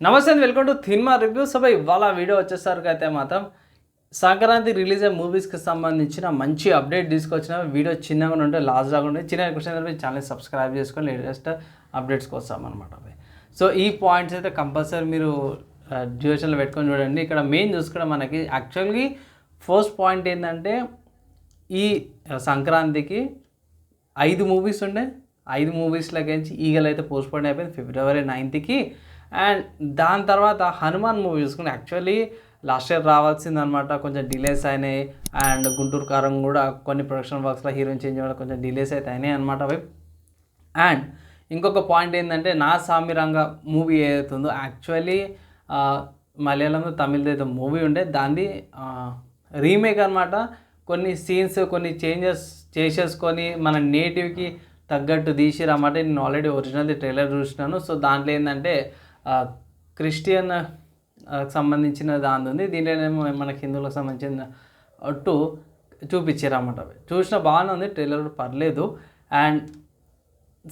నమస్తే welcome to cinema review. So ఇవాళ video వచ్చేసరికి అయితే మాత్రం సంక్రాంతి రిలీజ్ అయ్యే మూవీస్కి సంబంధించిన మంచి అప్డేట్ తీసుకొచ్చిన వీడియో చిన్నగా ఉంటే లాస్ట్ దాకా ఉంటే చిన్న క్వశ్చన్ ఛానల్ సబ్స్క్రైబ్ చేసుకొని లేటెస్ట్ అప్డేట్స్ కోసం అనమాట సో ఈ పాయింట్స్ అయితే కంపల్సరీ మీరు డ్యూరేషన్లో పెట్టుకొని చూడండి. ఇక్కడ మెయిన్ చూసుకుంటే మనకి యాక్చువల్గా ఫస్ట్ పాయింట్ ఏంటంటే ఈ సంక్రాంతికి ఐదు మూవీస్ ఉండే. ఐదు మూవీస్లోకి ఈగల్ అయితే పోస్ట్ అయిపోయింది. ఫిబ్రవరి నైన్త్కి అండ్ దాని తర్వాత హనుమాన్ మూవీ చూసుకుని యాక్చువల్లీ లాస్ట్ ఇయర్ రావాల్సిందనమాట కొంచెం డిలేస్ అయినాయి. అండ్ గుంటూరు కారం కూడా కొన్ని ప్రొడక్షన్ వర్క్స్లో హీరోయిన్ చేంజ్ అవ్వడం కొంచెం డిలేస్ అయితే అయినాయి అనమాట అవి. అండ్ ఇంకొక పాయింట్ ఏంటంటే నా సామిరంగ మూవీ ఏదైతుందో యాక్చువల్లీ మలయాళంలో తమిళది అయితే మూవీ ఉండే దాన్ని రీమేక్ అనమాట కొన్ని సీన్స్ కొన్ని చేంజెస్ చేసేసుకొని మన నేటివ్కి తగ్గట్టు తీసిరన్నమాట. నేను ఆల్రెడీ ఒరిజినల్ ట్రైలర్ చూసినాను. సో దాంట్లో ఏంటంటే క్రిస్టియన్ సంబంధించిన దాని ఉంది దీంట్లోనేమో మనకి హిందువులకు సంబంధించిన అట్టు చూపించారన్నమాట చూసిన బాగానే ఉంది ట్రైలర్ పర్లేదు. అండ్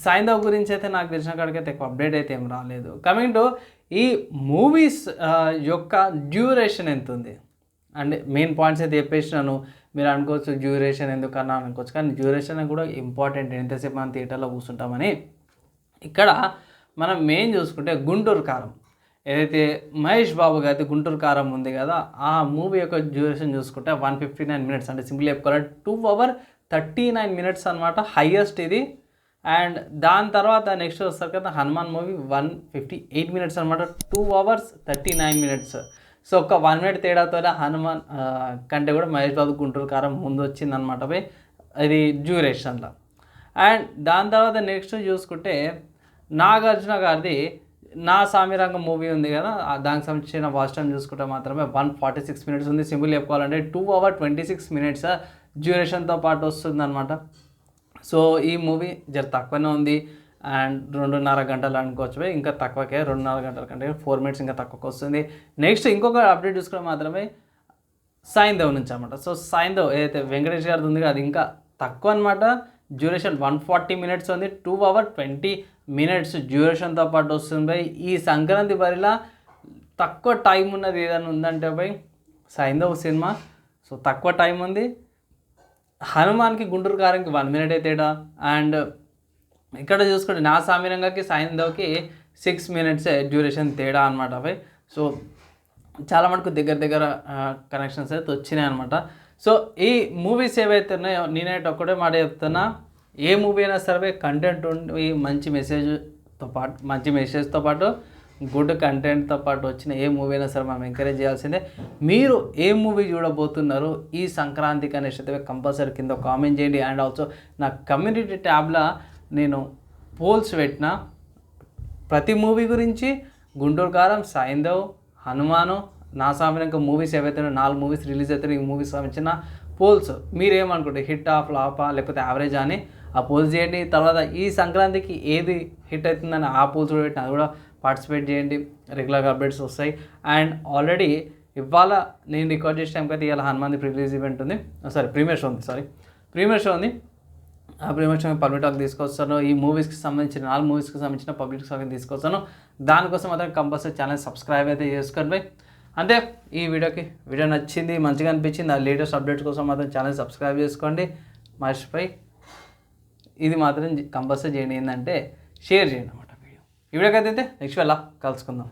సాయంత్రం గురించి అయితే నాకు తెలిసిన కాడికైతే ఎక్కువ అప్డేట్ అయితే ఏం రాలేదు. కమింగ్ టు ఈ మూవీస్ యొక్క డ్యూరేషన్ ఎంత ఉంది అంటే మెయిన్ పాయింట్స్ అయితే చెప్పేసినాను మీరు అనుకోవచ్చు డ్యూరేషన్ ఎందుకన్నా అనుకోవచ్చు. కానీ డ్యూరేషన్ కూడా ఇంపార్టెంట్. ఎంతసేపు మనం థియేటర్లో కూర్చుంటామని. ఇక్కడ మనం మెయిన్ చూసుకుంటే గుంటూరు కారం. ఏదైతే మహేష్ బాబు గారి గుంటూరు కారం ఉంది కదా ఆ మూవీ యొక్క డ్యూరేషన్ చూసుకుంటే వన్ ఫిఫ్టీ నైన్ మినిట్స్ అంటే సింపుల్ చెప్పుకోవాలంటే two hour thirty nine minutes అనమాట హైయెస్ట్ ఇది. అండ్ దాని తర్వాత నెక్స్ట్ వస్తారు కదా Hanuman movie one fifty eight minutes అనమాట two hours thirty nine minutes so ఒక వన్ మినిట్ తేడాతోనే హనుమాన్ కంటే కూడా మహేష్ బాబు గుంటూరు కారం ముందు వచ్చిందనమాట పోయి ఇది డ్యూరేషన్లో అండ్ దాని తర్వాత నెక్స్ట్ చూసుకుంటే నాగార్జున గారిది నా సామిరంగం మూవీ ఉంది కదా దానికి సంబంధించిన వాచ్ టైం చూసుకుంటే మాత్రమే వన్ ఫార్టీ సిక్స్ మినిట్స్ ఉంది. సింపుల్ చెప్పుకోవాలంటే two hour twenty six minutes డ్యూరేషన్తో పాటు వస్తుంది అనమాట సో ఈ మూవీ జర తక్కువనే ఉంది. అండ్ రెండున్నర గంటలు అనుకోవచ్చు ఇంకా తక్కువకే రెండున్నర గంటల కంటే ఫోర్ మినిట్స్ ఇంకా తక్కువకి వస్తుంది. నెక్స్ట్ ఇంకొక అప్డేట్ చూసుకుంటే మాత్రమే సాయిందేవ్ నుంచి అనమాట సో సాయిందేవ్ ఏదైతే వెంకటేష్ గారిది ఉంది కదా అది ఇంకా తక్కువ అనమాట డ్యూరేషన్ వన్ ఫార్టీ మినిట్స్ ఉంది టూ అవర్ ట్వంటీ మినిట్స్ డ్యూరేషన్తో పాటు వస్తుంది బై ఈ సంక్రాంతి బరిలా తక్కువ టైం ఉన్నది ఏదైనా ఉందంటే బై సైంధవ్ సినిమా. సో తక్కువ టైం ఉంది. హనుమాన్కి గుంటూరు కారంకి వన్ మినిట్ తేడా. అండ్ ఇక్కడ చూసుకుంటే నా సామిరంగకి సైంధవ్కి సిక్స్ మినిట్స్ డ్యూరేషన్ తేడా అనమాట అవి సో చాలా మటుకు దగ్గర దగ్గర కనెక్షన్స్ అయితే వచ్చినాయి అనమాట సో ఈ మూవీస్ ఏవైతే ఉన్నాయో నేనైతే ఒక్కటే మాట చెప్తున్నా. ఏ మూవీ అయినా సరే కంటెంట్ ఉండి మంచి మెసేజ్తో పాటు మంచి మెసేజ్తో పాటు గుడ్ కంటెంట్తో పాటు వచ్చిన ఏ మూవీ అయినా సరే మనం ఎంకరేజ్ చేయాల్సిందే. మీరు ఏ మూవీ చూడబోతున్నారు ఈ సంక్రాంతికి అనేసి అయితే కంపల్సరీ కింద కామెంట్ చేయండి. అండ్ ఆల్సో నా కమ్యూనిటీ ట్యాబ్లో నేను పోల్స్ పెట్టిన ప్రతి మూవీ గురించి గుంటూరు కారం సాయిందవ్ హనుమాను నా సామిరంక మూవీస్ ఏవైతే నాలుగు మూవీస్ రిలీజ్ అవుతాయి ఈ మూవీస్ సంబంధించిన పోల్స్. మీరేమనుకుంటే హిట్ ఆ ఫ్లాపా లేకపోతే యావరేజ్ అని? ఆ పోల్స్ చేయండి. తర్వాత ఈ సంక్రాంతికి ఏది హిట్ అవుతుందని ఆ పోల్స్ కూడా పెట్టిన అది కూడా పార్టిసిపేట్ చేయండి. రెగ్యులర్గా అప్డేట్స్ వస్తాయి. అండ్ ఆల్రెడీ ఇవాళ నేను రికార్డ్ చేసే టైంకి అయితే ఇవాళ హనుమాన్ రిలీజ్ ఈవెంట్ ఉంది. సారీ ప్రీమియర్ షో ఉంది సారీ ప్రీమియర్ షో ఉంది. ఆ ప్రీమియర్ పబ్లిక్ టాక్ తీసుకొస్తాను. ఈ మూవీస్కి సంబంధించిన నాలుగు మూవీస్కి సంబంధించిన పబ్లిక్ టాక్ తీసుకొస్తాను. దానికోసం మాత్రం కంపల్సరీ ఛానల్ సబ్స్క్రైబ్ అయితే చేసుకోండి. అంతే ఈ వీడియోకి. వీడియో నచ్చింది మంచిగా అనిపించింది ఆ లేటెస్ట్ అప్డేట్స్ కోసం మాత్రం ఛానల్ సబ్స్క్రైబ్ చేసుకోండి. మర్చిపోయి ఇది మాత్రం కంపల్సరీ చేయండి. ఏంటంటే షేర్ చేయండి అనమాట వీడియో. ఈ వీడియోకి అయితే నెక్స్ట్ వెళ్ళా కలుసుకుందాం.